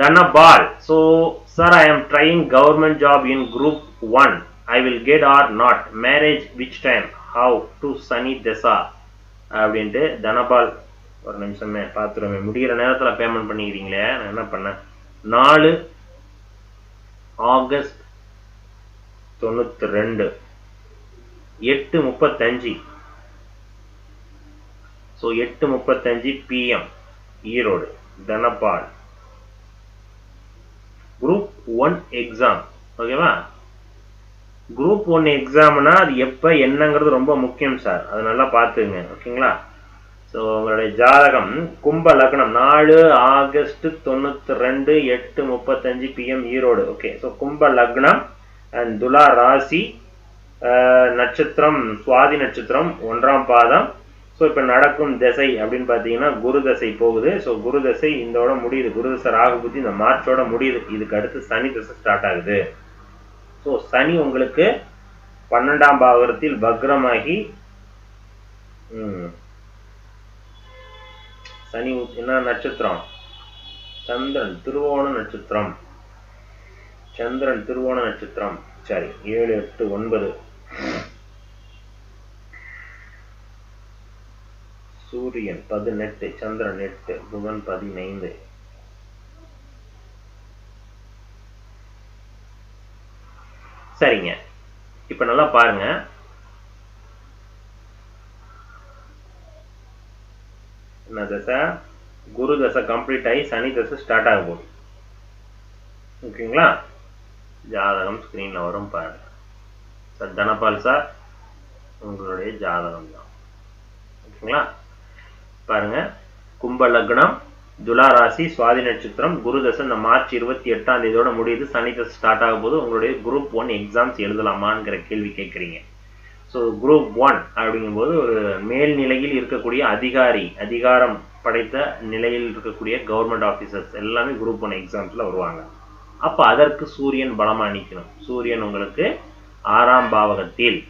Dhanabal. So, sir, I am trying government job in group 1. I will get or not. Marriage which time? How? To Sunny Desa. அப்படின்ட்டு தனபால் ஒரு நிமிஷமே பார்த்துருமே முடிகிற நேரத்தில் payment பண்ணிக்கிறீங்களே நான் என்ன பண்ணேன் நாலு ஆகஸ்ட் தொண்ணூற்றி ரெண்டு எட்டு முப்பத்தஞ்சு ஸோ எட்டு முப்பத்தஞ்சு PM Erode Dhanapal group one exam ஓகேவா குரூப் ஒன் எக்ஸாம்னா அது எப்போ என்னங்கிறது ரொம்ப முக்கியம் சார் அது நல்லா பார்த்துங்க ஓகேங்களா ஸோ உங்களுடைய ஜாதகம் கும்ப லக்னம் நாலு ஆகஸ்ட் தொண்ணூற்றி ரெண்டு எட்டு முப்பத்தஞ்சு பிஎம் ஈரோடு. ஓகே ஸோ கும்ப லக்னம் அண்ட் துலா ராசி நட்சத்திரம் சுவாதி நட்சத்திரம் ஒன்றாம் பாதம் ஸோ இப்போ நடக்கும் திசை அப்படின்னு பார்த்தீங்கன்னா குரு தசை போகுது. ஸோ குரு தசை இதோட முடியுது. குரு தசை ராகு புத்தி இந்த மார்ச்சோட முடியுது. இதுக்கு அடுத்து சனி தசை ஸ்டார்ட் ஆகுது. ஸோ சனி உங்களுக்கு பன்னெண்டாம் பாவரத்தில் வக்ரமாகி சனி என்ன நட்சத்திரம்? சந்திரன் திருவோண நட்சத்திரம். சந்திரன் திருவோண நட்சத்திரம். சரி ஏழு எட்டு ஒன்பது. சூரியன் பதினெட்டு சந்திரன் எட்டு புதன் பதினைந்து. சரிங்க. இப்ப நல்லா பாருங்க. என்ன தசை? குரு தசை கம்ப்ளீட் ஆகி சனி தசை ஸ்டார்ட் ஆக போகுது. ஓகேங்களா? ஜாதகம் ஸ்க்ரீனில் வரும் பாருங்க. சார் தனபால் சார் உங்களுடைய ஜாதகம் தான் ஓகேங்களா? பாருங்க. கும்ப லக்னம் துலா ராசி சுவாதி நட்சத்திரம் குரு தசை இந்த மார்ச் இருபத்தி எட்டாம் தேதியோட முடியுது. சனி தசை ஸ்டார்ட் ஆகும் போது உங்களுடைய குரூப் ஒன் எக்ஸாம்ஸ் எழுதலாமாங்கிற கேள்வி கேட்குறீங்க. ஸோ குரூப் ஒன் அப்படிங்கும்போது ஒரு மேல் நிலையில் இருக்கக்கூடிய அதிகாரி அதிகாரம் படைத்த நிலையில் இருக்கக்கூடிய கவர்மெண்ட் ஆஃபீஸர்ஸ் எல்லாமே குரூப் ஒன் எக்ஸாம்ஸில் வருவாங்க. அப்போ அதற்கு சூரியன் பலமாக நிற்கணும் சூரியன் உங்களுக்கு ஆறாம் பாவகத்தில்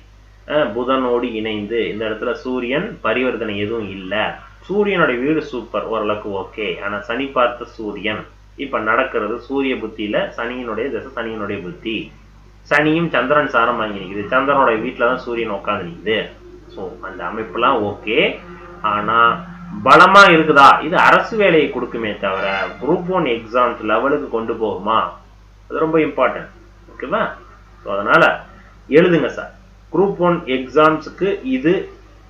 புதனோடு இணைந்து இந்த இடத்துல சூரியன் பரிவர்த்தனை எதுவும் இல்லை. சூரியனுடைய வீடு சூப்பர் ஓரளவுக்கு ஓகே ஆனால் சனி பார்த்த சூரியன் இப்போ நடக்கிறது சூரிய புத்தியில் சனியினுடைய திசை சனியினுடைய புத்தி. சனியும் சந்திரன் சாரம் வாங்கி நிற்குது சந்திரனுடைய வீட்டில் தான் சூரியன் உட்காந்து நிற்குது ஸோ அந்த அமைப்பெல்லாம் ஓகே ஆனால் பலமாக இருக்குதா? இது அரசு வேலையை கொடுக்குமே தவிர குரூப் ஒன் எக்ஸாம்ஸ் லெவலுக்கு கொண்டு போகுமா? அது ரொம்ப இம்பார்ட்டன்ட் ஓகேவா ஸோ அதனால் எழுதுங்க சார் குரூப் ஒன் எக்ஸாம்ஸுக்கு இது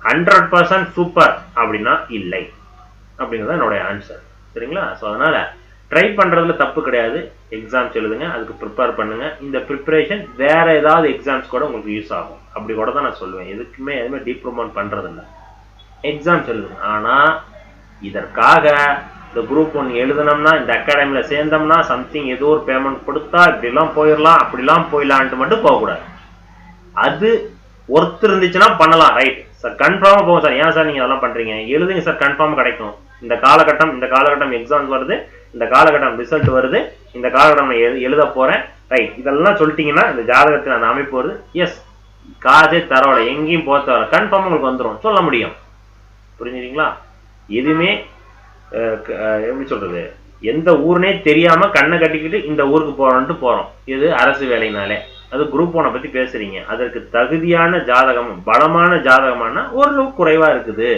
ஹண்ட்ரட் பர்சன்ட் சூப்பர் அப்படின்னா இல்லை. அப்படிங்கிறது என்னுடைய ஆன்சர் சரிங்களா? ஸோ அதனால் ட்ரை பண்ணுறதுல தப்பு கிடையாது. எக்ஸாம்ஸ் எழுதுங்க அதுக்கு ப்ரிப்பேர் பண்ணுங்க. இந்த ப்ரிப்பரேஷன் வேற ஏதாவது எக்ஸாம்ஸ் கூட உங்களுக்கு யூஸ் ஆகும். அப்படி கூட தான் நான் சொல்லுவேன். எதுக்குமே எதுவுமே டீப் ப்ரொமோட் பண்ணுறதில்ல எக்ஸாம்ஸ் எழுதுங்க. ஆனால் இதற்காக இந்த குரூப் ஒன் எழுதுனோம்னா இந்த அகாடமியில் சேர்ந்தோம்னா சம்திங் ஏதோ ஒரு பேமெண்ட் கொடுத்தா இப்படிலாம் போயிடலாம் அப்படிலாம் போயிடலான்ட்டு மட்டும் போகக்கூடாது. அது ஒர்த் இருந்துச்சுன்னா பண்ணலாம் ரைட் சார் கன்ஃபார்மாக போகும் சார் ஏன் சார் நீங்கள் அதெல்லாம் பண்ணுறீங்க எழுதுங்க சார் கன்ஃபார்ம் கிடைக்கும். இந்த காலகட்டம் இந்த காலகட்டம் எக்ஸாம்ஸ் வருது. இந்த காலகட்டம் ரிசல்ட் வருது. இந்த காலகட்டம் நான் எழு எழுத போகிறேன் ரைட் இதெல்லாம் சொல்லிட்டீங்கன்னா இந்த ஜாதகத்தில் அந்த அமைப்பு வருது. எஸ் காசே தரவில்லை. எங்கேயும் போக தேவை கன்ஃபார்ம் உங்களுக்கு வந்துடும் சொல்ல முடியும். புரிஞ்சுக்கிங்களா எதுவுமே எப்படி சொல்றது? எந்த ஊர்னே தெரியாமல் கண்ணை கட்டிக்கிட்டு இந்த ஊருக்கு போகிறோன்ட்டு போகிறோம் இது அரசு வேலைனாலே. அது குரூப் ஒனை பத்தி பேசுறீங்க. அதற்கு தகுதியான ஜாதகம் பலமான ஜாதகமானா ஓரளவு குறைவா இருக்குது.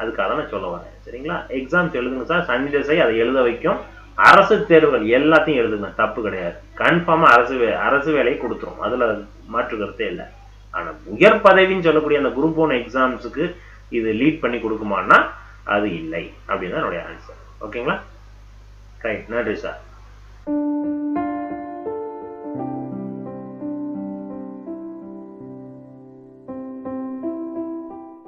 அதுக்காக நான் சொல்ல வரேன். சரிங்களா? எக்ஸாம்ஸ் எழுதுங்க சார் சனி திசை அதை எழுத வைக்கும். அரசு தேர்வுகள் எல்லாத்தையும் எழுதுங்க. தப்பு கிடையாது. கன்ஃபார்மா அரசு வே அரசு வேலையை கொடுத்துரும். அதுல மாற்று கருத்தே இல்லை. ஆனா உயர் பதவின்னு சொல்லக்கூடிய அந்த குரூப் ஒன் எக்ஸாம்ஸுக்கு இது லீட் பண்ணி கொடுக்குமான்னா அது இல்லை. அப்படின்னு தான் என்னுடைய ஆன்சர் ஓகேங்களா ரைட் நன்றி சார்